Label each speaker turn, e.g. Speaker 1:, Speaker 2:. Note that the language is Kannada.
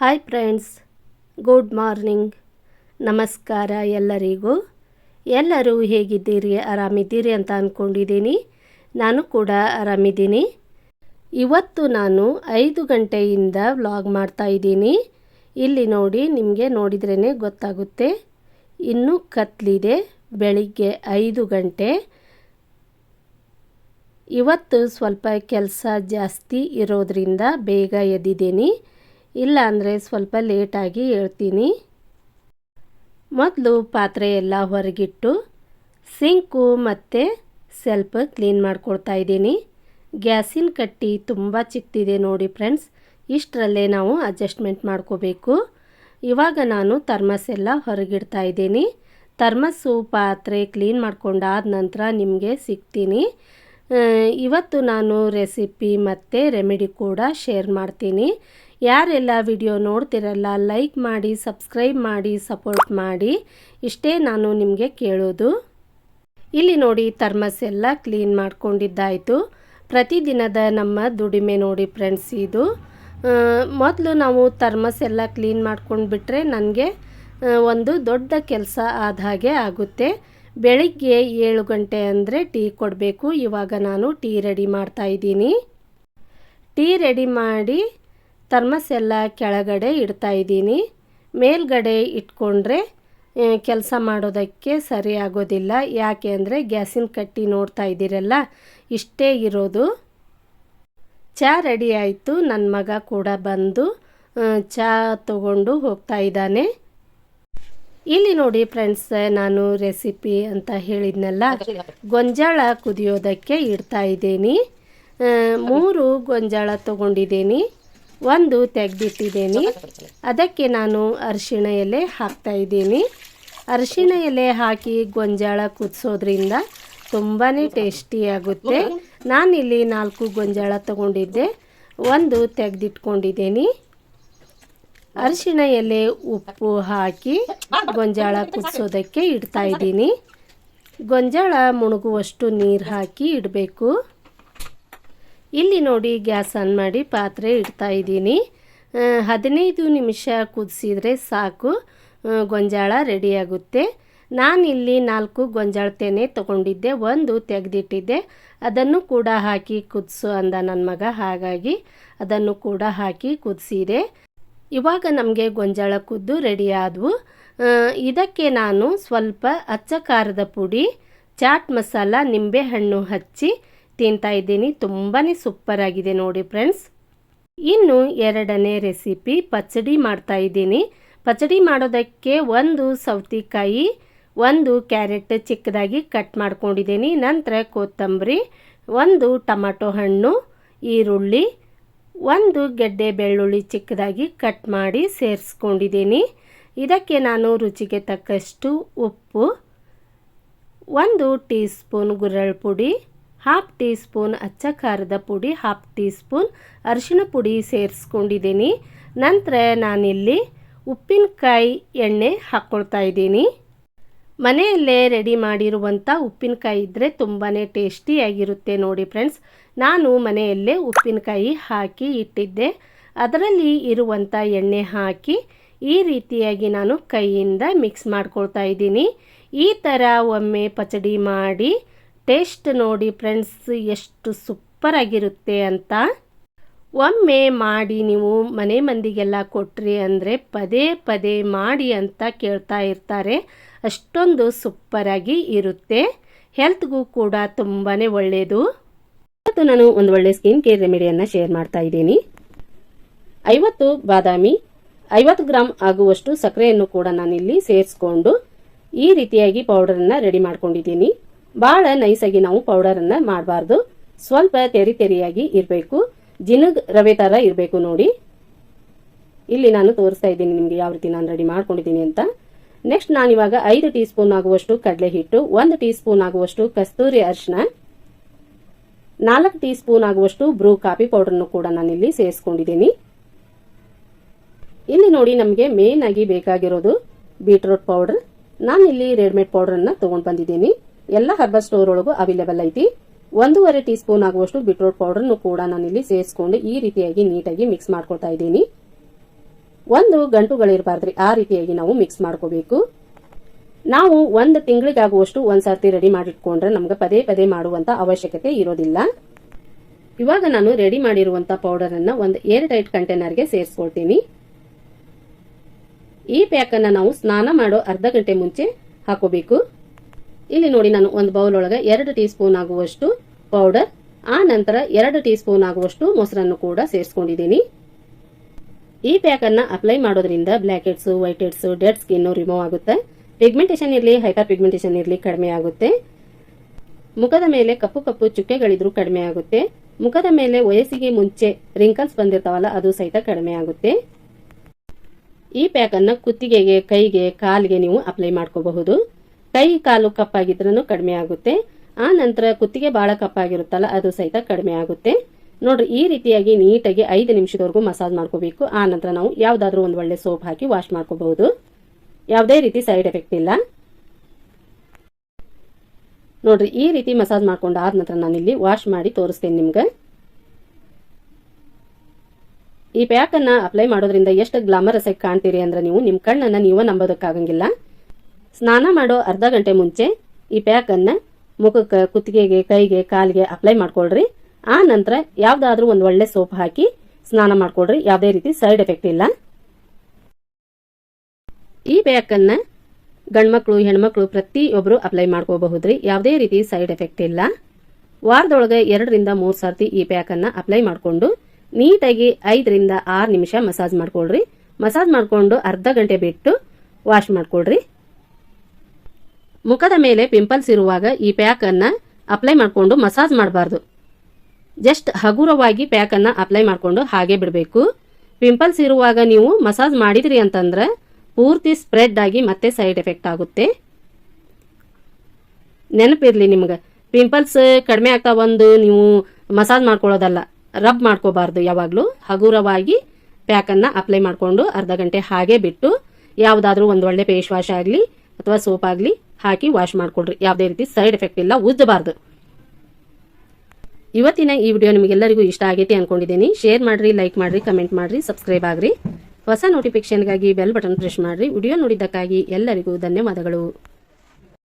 Speaker 1: ಹಾಯ್ ಫ್ರೆಂಡ್ಸ್ ಗುಡ್ ಮಾರ್ನಿಂಗ್ ನಮಸ್ಕಾರ ಎಲ್ಲರಿಗೂ. ಎಲ್ಲರೂ ಹೇಗಿದ್ದೀರಿ? ಆರಾಮಿದ್ದೀರಿ ಅಂತ ಅಂದ್ಕೊಂಡಿದ್ದೀನಿ ನಾನು ಕೂಡ ಆರಾಮಿದ್ದೀನಿ. ಇವತ್ತು ನಾನು ಐದು ಗಂಟೆಯಿಂದ ವ್ಲಾಗ್ ಮಾಡ್ತಾ ಇದ್ದೀನಿ. ಇಲ್ಲಿ ನೋಡಿ ನಿಮಗೆ ನೋಡಿದ್ರೇ ಗೊತ್ತಾಗುತ್ತೆ. ಇನ್ನೂ ಕತ್ಲಿದೆ. ಬೆಳಿಗ್ಗೆ ಐದು ಗಂಟೆ. ಇವತ್ತು ಸ್ವಲ್ಪ ಕೆಲಸ ಜಾಸ್ತಿ ಇರೋದರಿಂದ ಬೇಗ ಎದ್ದಿದ್ದೀನಿ. ಇಲ್ಲ ಅಂದರೆ ಸ್ವಲ್ಪ ಲೇಟಾಗಿ ಹೇಳ್ತೀನಿ. ಮೊದಲು ಪಾತ್ರೆ ಎಲ್ಲ ಹೊರಗಿಟ್ಟು ಸಿಂಕು ಮತ್ತು ಸ್ವಲ್ಪ ಕ್ಲೀನ್ ಮಾಡ್ಕೊಳ್ತಾ ಇದ್ದೀನಿ. ಗ್ಯಾಸಿನ ಕಟ್ಟಿ ತುಂಬ ಚಿಕ್ಕದಿದೆ ನೋಡಿ ಫ್ರೆಂಡ್ಸ್ ಇಷ್ಟರಲ್ಲೇ ನಾವು ಅಡ್ಜಸ್ಟ್ಮೆಂಟ್ ಮಾಡ್ಕೋಬೇಕು. ಇವಾಗ ನಾನು ಥರ್ಮಸ್ ಎಲ್ಲ ಹೊರಗಿಡ್ತಾ ಇದ್ದೀನಿ. ಥರ್ಮಸ್ಸು ಪಾತ್ರೆ ಕ್ಲೀನ್ ಮಾಡ್ಕೊಂಡಾದ ನಂತರ ನಿಮಗೆ ಸಿಗ್ತೀನಿ. ಇವತ್ತು ನಾನು ರೆಸಿಪಿ ಮತ್ತು ರೆಮಿಡಿ ಕೂಡ ಶೇರ್ ಮಾಡ್ತೀನಿ. ಯಾರೆಲ್ಲ ವಿಡಿಯೋ ನೋಡ್ತಿರಲ್ಲ ಲೈಕ್ ಮಾಡಿ ಸಬ್ಸ್ಕ್ರೈಬ್ ಮಾಡಿ ಸಪೋರ್ಟ್ ಮಾಡಿ. ಇಷ್ಟೇ ನಾನು ನಿಮಗೆ ಕೇಳೋದು. ಇಲ್ಲಿ ನೋಡಿ ಥರ್ಮಸ್ ಎಲ್ಲ ಕ್ಲೀನ್ ಮಾಡ್ಕೊಂಡಿದ್ದಾಯಿತು. ಪ್ರತಿದಿನದ ನಮ್ಮ ದುಡಿಮೆ ನೋಡಿ ಫ್ರೆಂಡ್ಸ್ ಇದು. ಮೊದಲು ನಾವು ಥರ್ಮಸ್ ಎಲ್ಲ ಕ್ಲೀನ್ ಮಾಡ್ಕೊಂಡು ಬಿಟ್ಟರೆ ನನಗೆ ಒಂದು ದೊಡ್ಡ ಕೆಲಸ ಆದ ಹಾಗೆ ಆಗುತ್ತೆ. ಬೆಳಿಗ್ಗೆ ಏಳು ಗಂಟೆ ಅಂದರೆ ಟೀ ಕೊಡಬೇಕು. ಇವಾಗ ನಾನು ಟೀ ರೆಡಿ ಮಾಡ್ತಾ ಇದ್ದೀನಿ. ಟೀ ರೆಡಿ ಮಾಡಿ ಥರ್ಮಸ್ ಎಲ್ಲ ಕೆಳಗಡೆ ಇಡ್ತಾ ಇದ್ದೀನಿ. ಮೇಲ್ಗಡೆ ಇಟ್ಕೊಂಡ್ರೆ ಕೆಲಸ ಮಾಡೋದಕ್ಕೆ ಸರಿ ಆಗೋದಿಲ್ಲ. ಯಾಕೆ ಅಂದರೆ ಗ್ಯಾಸಿನ ಕಟ್ಟಿ ನೋಡ್ತಾ ಇದ್ದೀರಲ್ಲ, ಇಷ್ಟೇ ಇರೋದು. ಚಹಾ ರೆಡಿ ಆಯಿತು. ನನ್ನ ಮಗ ಕೂಡ ಬಂದು ಚಹಾ ತಗೊಂಡು ಹೋಗ್ತಾ ಇದ್ದಾನೆ. ಇಲ್ಲಿ ನೋಡಿ ಫ್ರೆಂಡ್ಸ್, ನಾನು ರೆಸಿಪಿ ಅಂತ ಹೇಳಿದ್ನಲ್ಲ, ಗೊಂಜಾಳ ಕುದಿಯೋದಕ್ಕೆ ಇಡ್ತಾ ಇದ್ದೀನಿ. ಮೂರು ಗೊಂಜಾಳ ತಗೊಂಡಿದ್ದೀನಿ. ಒಂದು ತೆಗೆದಿಟ್ಟಿದ್ದೀನಿ. ಅದಕ್ಕೆ ನಾನು ಅರಿಶಿಣ ಎಲೆ ಹಾಕ್ತಾ ಇದ್ದೀನಿ. ಅರಿಶಿಣ ಎಲೆ ಹಾಕಿ ಗೊಂಜಾಳ ಕುದಿಸೋದ್ರಿಂದ ತುಂಬಾ ಟೇಸ್ಟಿಯಾಗುತ್ತೆ ನಾನಿಲ್ಲಿ ನಾಲ್ಕು ಗೊಂಜಾಳ ತಗೊಂಡಿದ್ದೆ. ಒಂದು ತೆಗೆದಿಟ್ಕೊಂಡಿದ್ದೀನಿ. ಅರಿಶಿಣ ಎಲೆ ಉಪ್ಪು ಹಾಕಿ ಗೊಂಜಾಳ ಕುದಿಸೋದಕ್ಕೆ ಇಡ್ತಾ ಇದ್ದೀನಿ. ಗೊಂಜಾಳ ಮುಣುಗುವಷ್ಟು ನೀರು ಹಾಕಿ ಇಡಬೇಕು. ಇಲ್ಲಿ ನೋಡಿ ಗ್ಯಾಸ್ ಆನ್ ಮಾಡಿ ಪಾತ್ರೆ ಇಡ್ತಾ ಇದ್ದೀನಿ. ಹದಿನೈದು ನಿಮಿಷ ಕುದಿಸಿದ್ರೆ ಸಾಕು. ಗೊಂಜಾಳ ರೆಡಿಯಾಗುತ್ತೆ ನಾನಿಲ್ಲಿ ನಾಲ್ಕು ಗೊಂಜಾಳ ತೆನೆ ತಗೊಂಡಿದ್ದೆ. ಒಂದು ತೆಗೆದಿಟ್ಟಿದ್ದೆ. ಅದನ್ನು ಕೂಡ ಹಾಕಿ ಕುದಿಸು ಅಂದ ನನ್ನ ಮಗ. ಹಾಗಾಗಿ ಅದನ್ನು ಕೂಡ ಹಾಕಿ ಕುದಿಸಿದೆ. ಇವಾಗ ನಮಗೆ ಗೊಂಜಾಳ ಕುದ್ದು ರೆಡಿ ಆದವು. ಇದಕ್ಕೆ ನಾನು ಸ್ವಲ್ಪ ಅಚ್ಚ ಖಾರದ ಪುಡಿ, ಚಾಟ್ ಮಸಾಲ, ನಿಂಬೆಹಣ್ಣು ಹಚ್ಚಿ ತಿಂತಾ ಇದ್ದೀನಿ. ತುಂಬಾ ಸೂಪರ್ ಆಗಿದೆ ನೋಡಿ ಫ್ರೆಂಡ್ಸ್ ಇನ್ನು ಎರಡನೇ ರೆಸಿಪಿ ಪಚಡಿ ಮಾಡ್ತಾ ಇದ್ದೀನಿ. ಪಚಡಿ ಮಾಡೋದಕ್ಕೆ ಒಂದು ಸೌತೆಕಾಯಿ, ಒಂದು ಕ್ಯಾರೆಟ್ ಚಿಕ್ಕದಾಗಿ ಕಟ್ ಮಾಡ್ಕೊಂಡಿದ್ದೀನಿ. ನಂತರ ಕೊತ್ತಂಬರಿ, ಒಂದು ಟೊಮಟೊ ಹಣ್ಣು, ಈರುಳ್ಳಿ, ಒಂದು ಗೆಡ್ಡೆ ಬೆಳ್ಳುಳ್ಳಿ ಚಿಕ್ಕದಾಗಿ ಕಟ್ ಮಾಡಿ ಸೇರಿಸ್ಕೊಂಡಿದ್ದೀನಿ. ಇದಕ್ಕೆ ನಾನು ರುಚಿಗೆ ತಕ್ಕಷ್ಟು ಉಪ್ಪು, ಒಂದು ಟೀ ಸ್ಪೂನ್ ಗುರಳ್ ಪುಡಿ ಹಾಫ್ ಟೀ ಸ್ಪೂನ್ ಅಚ್ಚ ಖಾರದ ಪುಡಿ, ಹಾಫ್ ಟೀ ಸ್ಪೂನ್ ಅರಿಶಿಣ ಪುಡಿ ಸೇರಿಸ್ಕೊಂಡಿದ್ದೀನಿ. ನಂತರ ನಾನಿಲ್ಲಿ ಉಪ್ಪಿನಕಾಯಿ ಎಣ್ಣೆ ಹಾಕ್ಕೊಳ್ತಾ ಇದ್ದೀನಿ. ಮನೆಯಲ್ಲೇ ರೆಡಿ ಮಾಡಿರುವಂಥ ಉಪ್ಪಿನಕಾಯಿ ಇದ್ದರೆ ತುಂಬಾ ಟೇಸ್ಟಿಯಾಗಿರುತ್ತೆ ನೋಡಿ ಫ್ರೆಂಡ್ಸ್. ನಾನು ಮನೆಯಲ್ಲೇ ಉಪ್ಪಿನಕಾಯಿ ಹಾಕಿ ಇಟ್ಟಿದ್ದೆ. ಅದರಲ್ಲಿ ಇರುವಂಥ ಎಣ್ಣೆ ಹಾಕಿ ಈ ರೀತಿಯಾಗಿ ನಾನು ಕೈಯಿಂದ ಮಿಕ್ಸ್ ಮಾಡ್ಕೊಳ್ತಾ ಇದ್ದೀನಿ. ಈ ಥರ ಒಮ್ಮೆ ಪಚಡಿ ಮಾಡಿ ಟೇಸ್ಟ್ ನೋಡಿ ಫ್ರೆಂಡ್ಸ್, ಎಷ್ಟು ಸೂಪರಾಗಿರುತ್ತೆ ಅಂತ. ಒಮ್ಮೆ ಮಾಡಿ ನೀವು ಮನೆ ಮಂದಿಗೆಲ್ಲ ಕೊಟ್ರಿ ಅಂದರೆ ಪದೇ ಪದೇ ಮಾಡಿ ಅಂತ ಕೇಳ್ತಾ ಇರ್ತಾರೆ. ಅಷ್ಟೊಂದು ಸೂಪರಾಗಿ ಇರುತ್ತೆ. ಹೆಲ್ತ್ಗೂ ಕೂಡ ತುಂಬಾ ಒಳ್ಳೆಯದು ಇವತ್ತು ನಾನು ಒಂದು ಒಳ್ಳೆ ಸ್ಕಿನ್ ಕೇರ್ ರೆಮಿಡಿಯನ್ನು ಶೇರ್ ಮಾಡ್ತಾ ಇದ್ದೀನಿ. ಐವತ್ತು ಬಾದಾಮಿ, ಐವತ್ತು ಗ್ರಾಮ್ ಆಗುವಷ್ಟು ಸಕ್ಕರೆಯನ್ನು ಕೂಡ ನಾನಿಲ್ಲಿ ಸೇರಿಸ್ಕೊಂಡು ಈ ರೀತಿಯಾಗಿ ಪೌಡರನ್ನು ರೆಡಿ ಮಾಡ್ಕೊಂಡಿದ್ದೀನಿ. ಭಾಳ ನೈಸಾಗಿ ನಾವು ಪೌಡರನ್ನು ಮಾಡಬಾರ್ದು. ಸ್ವಲ್ಪ ತೆರಿ ತೆರಿಯಾಗಿ ಇರಬೇಕು. ಜಿನಗ್ ರವೆ ಥರ ಇರಬೇಕು ನೋಡಿ. ಇಲ್ಲಿ ನಾನು ತೋರಿಸ್ತಾ ಇದ್ದೀನಿ ನಿಮಗೆ ಯಾವ ರೀತಿ ನಾನು ರೆಡಿ ಮಾಡ್ಕೊಂಡಿದ್ದೀನಿ ಅಂತ. ನೆಕ್ಸ್ಟ್ ನಾನು ಇವಾಗ ಐದು ಟೀ ಸ್ಪೂನ್ ಆಗುವಷ್ಟು ಕಡಲೆ ಹಿಟ್ಟು ಒಂದು ಟೀ ಸ್ಪೂನ್ ಆಗುವಷ್ಟು ಕಸ್ತೂರಿ ಅರಿಶಿನ ನಾಲ್ಕು ಟೀ ಸ್ಪೂನ್ ಆಗುವಷ್ಟು ಬ್ರೂ ಕಾಫಿ ಪೌಡರ್ನು ಕೂಡ ನಾನು ಇಲ್ಲಿ ಸೇರಿಸ್ಕೊಂಡಿದ್ದೀನಿ. ಇಲ್ಲಿ ನೋಡಿ ನಮಗೆ ಮೇನ್ ಆಗಿ ಬೇಕಾಗಿರೋದು ಬೀಟ್ರೂಟ್ ಪೌಡರ್ ನಾನಿಲ್ಲಿ ರೆಡಿಮೇಡ್ ಪೌಡರನ್ನು ತೊಗೊಂಡು ಬಂದಿದ್ದೀನಿ. ಎಲ್ಲ ಹರ್ಬಲ್ ಸ್ಟೋರ್ ಒಳಗೂ ಅವೈಲೇಬಲ್ ಐತಿ. ಒಂದೂವರೆ ಟೀ ಸ್ಪೂನ್ ಆಗುವಷ್ಟು ಬಿಟ್ರೋಟ್ ಪೌಡರ್ನು ಕೂಡ ನಾನು ಇಲ್ಲಿ ಸೇರಿಸ್ಕೊಂಡು ಈ ರೀತಿಯಾಗಿ ನೀಟಾಗಿ ಮಿಕ್ಸ್ ಮಾಡ್ಕೊಳ್ತಾ ಇದ್ದೀನಿ.
Speaker 2: ಒಂದು ಗಂಟುಗಳಿರಬಾರ್ದ್ರಿ, ಆ ರೀತಿಯಾಗಿ ನಾವು ಮಿಕ್ಸ್ ಮಾಡ್ಕೋಬೇಕು. ನಾವು ಒಂದು ತಿಂಗಳಿಗಾಗುವಷ್ಟು ಒಂದು ಸರ್ತಿ ರೆಡಿ ಮಾಡಿಟ್ಕೊಂಡ್ರೆ ನಮ್ಗೆ ಪದೇ ಪದೇ ಮಾಡುವಂತ ಅವಶ್ಯಕತೆ ಇರೋದಿಲ್ಲ. ಇವಾಗ ನಾನು ರೆಡಿ ಮಾಡಿರುವಂತ ಪೌಡರ್ ಅನ್ನ ಒಂದು ಏರ್ ಟೈಟ್ ಕಂಟೈನರ್ಗೆ ಸೇರಿಸ್ಕೊಳ್ತೀನಿ. ಈ ಪ್ಯಾಕನ್ನು ನಾವು ಸ್ನಾನ ಮಾಡೋ ಅರ್ಧ ಗಂಟೆ ಮುಂಚೆ ಹಾಕೋಬೇಕು. ಇಲ್ಲಿ ನೋಡಿ ನಾನು ಒಂದು ಬೌಲ್ ಒಳಗೆ ಎರಡು ಟೀ ಸ್ಪೂನ್ ಆಗುವಷ್ಟು ಪೌಡರ್ ಆ ನಂತರ ಎರಡು ಟೀ ಸ್ಪೂನ್ ಆಗುವಷ್ಟು ಮೊಸರನ್ನು ಕೂಡ ಸೇರಿಸ್ಕೊಂಡಿದ್ದೀನಿ. ಈ ಪ್ಯಾಕ್ ಅನ್ನ ಅಪ್ಲೈ ಮಾಡೋದ್ರಿಂದ blackheads whiteheads dead skin remove ಆಗುತ್ತೆ. ಪಿಗ್ಮೆಂಟೇಷನ್ ಇರಲಿ ಹೈಪರ್ ಪಿಗ್ಮೆಂಟೇಷನ್ ಇರಲಿ ಕಡಿಮೆ ಆಗುತ್ತೆ. ಮುಖದ ಮೇಲೆ ಕಪ್ಪು ಕಪ್ಪು ಚುಕ್ಕೆಗಳಿದ್ರೂ ಕಡಿಮೆ ಆಗುತ್ತೆ. ಮುಖದ ಮೇಲೆ ವಯಸ್ಸಿಗೆ ಮುಂಚೆ ರಿಂಕಲ್ಸ್ ಬಂದಿರ್ತಾವಲ್ಲ, ಅದು ಸಹಿತ ಕಡಿಮೆ ಆಗುತ್ತೆ. ಈ ಪ್ಯಾಕ್ ಅನ್ನ ಕುತ್ತಿಗೆಗೆ, ಕೈಗೆ, ಕಾಲಿಗೆ ನೀವು ಅಪ್ಲೈ ಮಾಡ್ಕೋಬಹುದು. ಕೈ ಕಾಲು ಕಪ್ಪಾಗಿದ್ರೂ ಕಡಿಮೆ ಆಗುತ್ತೆ. ಆ ನಂತರ ಕುತ್ತಿಗೆ ಬಹಳ ಕಪ್ಪಾಗಿರುತ್ತಲ್ಲ, ಅದು ಸಹಿತ ಕಡಿಮೆ ಆಗುತ್ತೆ. ನೋಡ್ರಿ, ಈ ರೀತಿಯಾಗಿ ನೀಟಾಗಿ ಐದು ನಿಮಿಷದವರೆಗೂ ಮಸಾಜ್ ಮಾಡ್ಕೋಬೇಕು. ಆ ನಂತರ ನಾವು ಯಾವ್ದಾದ್ರೂ ಒಂದು ಒಳ್ಳೆ ಸೋಪ್ ಹಾಕಿ ವಾಶ್ ಮಾಡ್ಕೋಬಹುದು. ಯಾವುದೇ ರೀತಿ ಸೈಡ್ ಎಫೆಕ್ಟ್ ಇಲ್ಲ. ನೋಡ್ರಿ, ಈ ರೀತಿ ಮಸಾಜ್ ಮಾಡ್ಕೊಂಡು ಆದ ನಂತರ ನಾನಿಲ್ಲಿ ವಾಶ್ ಮಾಡಿ ತೋರಿಸ್ತೇನೆ ನಿಮ್ಗೆ. ಈ ಪ್ಯಾಕ್ ಅನ್ನ ಅಪ್ಲೈ ಮಾಡೋದ್ರಿಂದ ಎಷ್ಟು ಗ್ಲಾಮರಸ್ ಆಗಿ ಕಾಣ್ತೀರಿ ಅಂದ್ರೆ ನೀವು ನಿಮ್ಮ ಕಣ್ಣನ್ನ ನೀವು ನಂಬೋದಕ್ಕಾಗಂಗಿಲ್ಲ. ಸ್ನಾನ ಮಾಡೋ ಅರ್ಧ ಗಂಟೆ ಮುಂಚೆ ಈ ಪ್ಯಾಕನ್ನು ಮುಖಕ್ಕೆ, ಕುತ್ತಿಗೆಗೆ, ಕೈಗೆ, ಕಾಲಿಗೆ ಅಪ್ಲೈ ಮಾಡ್ಕೊಳ್ರಿ. ಆ ನಂತರ ಯಾವುದಾದ್ರೂ ಒಂದು ಒಳ್ಳೆ ಸೋಪ್ ಹಾಕಿ ಸ್ನಾನ ಮಾಡ್ಕೊಳ್ರಿ. ಯಾವುದೇ ರೀತಿ ಸೈಡ್ ಎಫೆಕ್ಟ್ ಇಲ್ಲ. ಈ ಪ್ಯಾಕನ್ನು ಗಂಡ್ಮಕ್ಳು, ಹೆಣ್ಮಕ್ಳು ಪ್ರತಿಯೊಬ್ಬರು ಅಪ್ಲೈ ಮಾಡ್ಕೋಬಹುದ್ರಿ. ಯಾವುದೇ ರೀತಿ ಸೈಡ್ ಎಫೆಕ್ಟ್ ಇಲ್ಲ. ವಾರದೊಳಗೆ ಎರಡರಿಂದ ಮೂರು ಸರ್ತಿ ಈ ಪ್ಯಾಕನ್ನು ಅಪ್ಲೈ ಮಾಡಿಕೊಂಡು ನೀಟಾಗಿ ಐದರಿಂದ ಆರು ನಿಮಿಷ ಮಸಾಜ್ ಮಾಡ್ಕೊಳ್ರಿ. ಮಸಾಜ್ ಮಾಡ್ಕೊಂಡು ಅರ್ಧ ಗಂಟೆ ಬಿಟ್ಟು ವಾಶ್ ಮಾಡ್ಕೊಳ್ರಿ. ಮುಖದ ಮೇಲೆ ಪಿಂಪಲ್ಸ್ ಇರುವಾಗ ಈ ಪ್ಯಾಕನ್ನು ಅಪ್ಲೈ ಮಾಡಿಕೊಂಡು ಮಸಾಜ್ ಮಾಡಬಾರ್ದು. ಜಸ್ಟ್ ಹಗುರವಾಗಿ ಪ್ಯಾಕನ್ನು ಅಪ್ಲೈ ಮಾಡಿಕೊಂಡು ಹಾಗೆ ಬಿಡಬೇಕು. ಪಿಂಪಲ್ಸ್ ಇರುವಾಗ ನೀವು ಮಸಾಜ್ ಮಾಡಿದ್ರಿ ಅಂತಂದ್ರೆ ಪೂರ್ತಿ ಸ್ಪ್ರೆಡ್ ಆಗಿ ಮತ್ತೆ ಸೈಡ್ ಎಫೆಕ್ಟ್ ಆಗುತ್ತೆ. ನೆನಪಿರ್ಲಿ ನಿಮ್ಗೆ. ಪಿಂಪಲ್ಸ್ ಕಡಿಮೆ ಆಗ್ತಾ ಒಂದು ನೀವು ಮಸಾಜ್ ಮಾಡ್ಕೊಳ್ಳೋದಲ್ಲ ರಬ್ ಮಾಡ್ಕೋಬಾರ್ದು ಯಾವಾಗಲೂ. ಹಗುರವಾಗಿ ಪ್ಯಾಕನ್ನು ಅಪ್ಲೈ ಮಾಡಿಕೊಂಡು ಅರ್ಧ ಗಂಟೆ ಹಾಗೆ ಬಿಟ್ಟು, ಯಾವುದಾದ್ರೂ ಒಂದು ಒಳ್ಳೆ ಫೇಸ್ ವಾಶ್ ಆಗಲಿ ಅಥವಾ ಸೋಪ್ ಆಗಲಿ ಹಾಕಿ ವಾಶ್ ಮಾಡ್ಕೊಳ್ರಿ. ಯಾವುದೇ ರೀತಿ ಸೈಡ್ ಎಫೆಕ್ಟ್ ಇಲ್ಲ, ಉಜ್ಜಬಾರ್ದು. ಇವತ್ತಿನ ಈ ವಿಡಿಯೋ ನಿಮಗೆಲ್ಲರಿಗೂ ಇಷ್ಟ ಆಗೈತಿ ಅನ್ಕೊಂಡಿದ್ದೀನಿ. ಶೇರ್ ಮಾಡ್ರಿ ಲೈಕ್ ಮಾಡ್ರಿ ಕಮೆಂಟ್ ಮಾಡ್ರಿ ಸಬ್ಸ್ಕ್ರೈಬ್ ಆಗ್ರಿ. ಹೊಸ ನೋಟಿಫಿಕೇಶನ್ಗಾಗಿ ಬೆಲ್ ಬಟನ್ ಪ್ರೆಸ್ ಮಾಡ್ರಿ. ವಿಡಿಯೋ ನೋಡಿದ್ದಕ್ಕಾಗಿ ಎಲ್ಲರಿಗೂ ಧನ್ಯವಾದಗಳು.